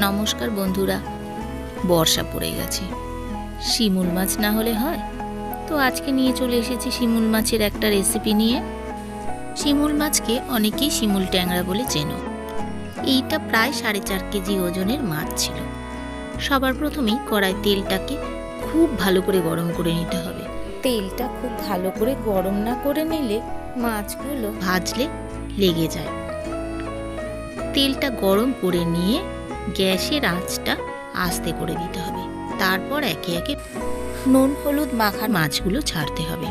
নমস্কার বন্ধুরা। বর্ষা পড়ে গেছে। শিমুল মাছ না হলে হয়? তো আজকে নিয়ে চলে এসেছি শিমুল মাছের একটা রেসিপি নিয়ে। শিমুল মাছকে অনেকেই শিমুল ট্যাংরা বলে চেনো। এইটা প্রায় সাড়ে চার কেজি ওজনের মাছ ছিল। সবার প্রথমেই কড়াই তেলটাকে খুব ভালো করে গরম করে নিতে হবে। তেলটা খুব ভালো করে গরম না করে নিলে মাছগুলো ভাজলে লেগে যায়। তেলটা গরম করে নিয়ে গ্যাসের আঁচটা আস্তে করে দিতে হবে। তারপর একে একে নুন, হলুদ মাখা মাছগুলো ছাড়তে হবে।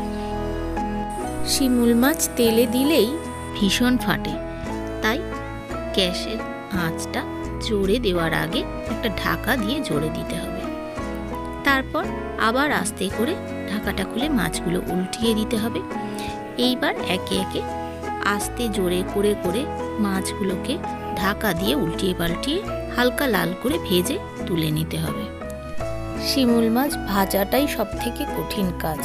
শিমুল মাছ তেলে দিলেই ভীষণ ফাটে। তাই গ্যাসের আঁচটা জোরে দেওয়ার আগে একটা ঢাকা দিয়ে জোরে দিতে হবে। তারপর আবার আস্তে করে ঢাকাটা খুলে মাছগুলো উল্টিয়ে দিতে হবে। এইবার একে একে আস্তে জোরে করে করে মাছগুলোকে ঢাকা দিয়ে উল্টিয়ে পাল্টিয়ে হালকা লাল করে ভেজে তুলে নিতে হবে। শিমুল মাছ ভাজাটাই সব থেকে কঠিন কাজ।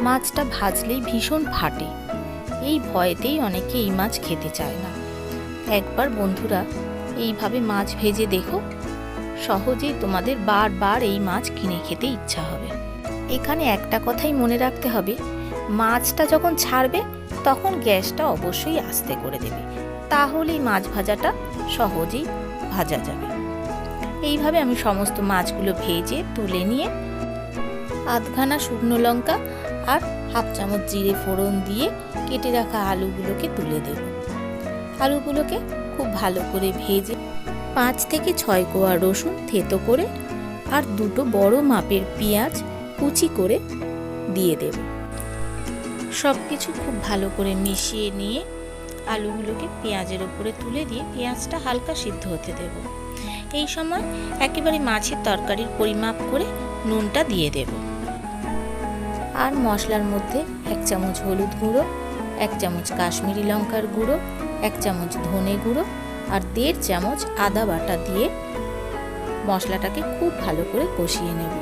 মাছটা ভাজলেই ভীষণ ফাটে। এই ভয়েতেই অনেকে এই মাছ খেতে চায় না। একবার বন্ধুরা, এইভাবে মাছ ভেজে দেখো। সহজেই তোমাদের বারবার এই মাছ কিনে খেতে ইচ্ছা হবে। এখানে একটা কথাই মনে রাখতে হবে, মাছটা যখন ছাড়বে, তখন গ্যাসটা অবশ্যই আস্তে করে দেবে। তাহলেই মাছ ভাজাটা সহজেই ভাজা যাবে। এইভাবে আমি সমস্ত মাছগুলো ভেজে, তুলে নিয়ে আধখানা শুকনো লঙ্কা আর হাফ চামচ জিরে ফোড়ন দিয়ে কেটে রাখা আলুগুলোকে তুলে দেব। আলুগুলোকে খুব ভালো করে ভেজে পাঁচ থেকে ছয় কোয়া রসুন থেতো করে আর দুটো বড় মাপের পেঁয়াজ কুচি করে দিয়ে দেব। সব কিছু খুব ভালো করে মিশিয়ে নিয়ে আলুগুলোকে পেঁয়াজের উপরে তুলে দিয়ে পেঁয়াজটা হালকা সিদ্ধ হতে দেব। এই সময় একেবারে মাছের তরকারির পরিমাপ করে নুনটা দিয়ে দেব। আর মশলার মধ্যে এক চামচ হলুদ গুঁড়ো, এক চামচ কাশ্মীরি লঙ্কার গুঁড়ো, এক চামচ ধনে গুঁড়ো আর দেড় চামচ আদা বাটা দিয়ে মশলাটাকে খুব ভালো করে কষিয়ে নেব।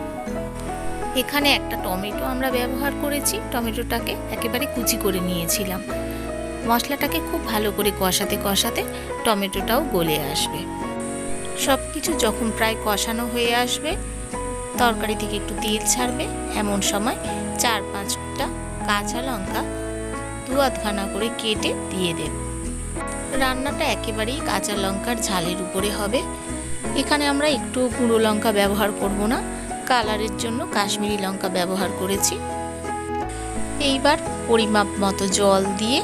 এখানে একটা টমেটো আমরা ব্যবহার করেছি। টমেটোটাকে একেবারে কুচি করে নিয়েছিলাম। মশলাটাকে খুব ভালো করে কষাতে কষাতে টমেটোটাও গলে আসবে। সব কিছু যখন প্রায় কষানো হয়ে আসবে, তরকারি থেকে একটু তেল ছাড়বে, এমন সময় চার পাঁচটা কাঁচা লঙ্কা দু আধখানা করে কেটে দিয়ে দেব। রান্নাটা একেবারেই কাঁচা লঙ্কার ঝালের উপরে হবে। এখানে আমরা একটু গুঁড়ো লঙ্কা ব্যবহার করব না, কালারের জন্য কাশ্মীরি লঙ্কা ব্যবহার করেছি। এইবার পরিমাপ মতো জল দিয়ে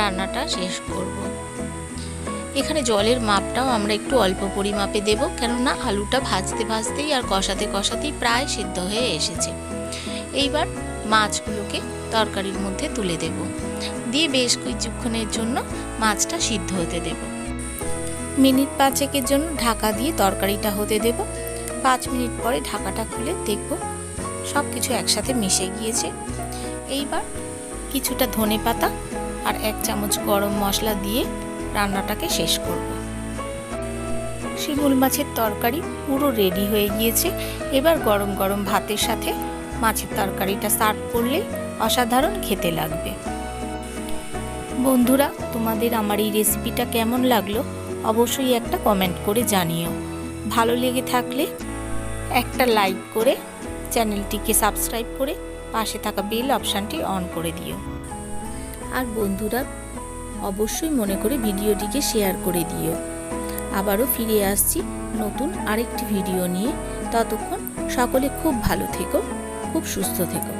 রান্নাটা শেষ করব। এখানে জলের মাপটাও আমরা একটু অল্প পরিমাপে দেব, কেননা আলুটা ভাজতে ভাজতেই আর কষাতে কষাতেই প্রায় সিদ্ধ হয়ে এসেছে। এইবার মাছগুলোকে তরকারির মধ্যে তুলে দেব। দিয়ে বেশ কিছুক্ষণের জন্য মাছটা সিদ্ধ হতে দেব। মিনিট পাঁচেকের জন্য ঢাকা দিয়ে তরকারিটা হতে দেব। পাঁচ মিনিট পরে ঢাকাটা খুলে দেখব সব কিছু একসাথে মিশে গিয়েছে। এইবার কিছুটা ধনে পাতা আর এক চামচ গরম মশলা দিয়ে রান্নাটাকে শেষ করব। শিমুল মাছের তরকারি পুরো রেডি হয়ে গিয়েছে। এবার গরম গরম ভাতের সাথে মাছের তরকারিটা সার্ভ করলে অসাধারণ খেতে লাগবে। বন্ধুরা, তোমাদের আমার এই রেসিপিটা কেমন লাগল? অবশ্যই একটা কমেন্ট করে জানিও। ভালো লেগে থাকলে একটা লাইক করে চ্যানেলটিকে সাবস্ক্রাইব করে পাশে থাকা বেল অপশানটি অন করে দিও। আর বন্ধুরা, অবশ্যই মনে করে ভিডিওটিকে শেয়ার করে দিও। আবারও ফিরে আসছি নতুন আরেকটি ভিডিও নিয়ে। ততক্ষণ সকলে খুব ভালো থেকো, খুব সুস্থ থেকো।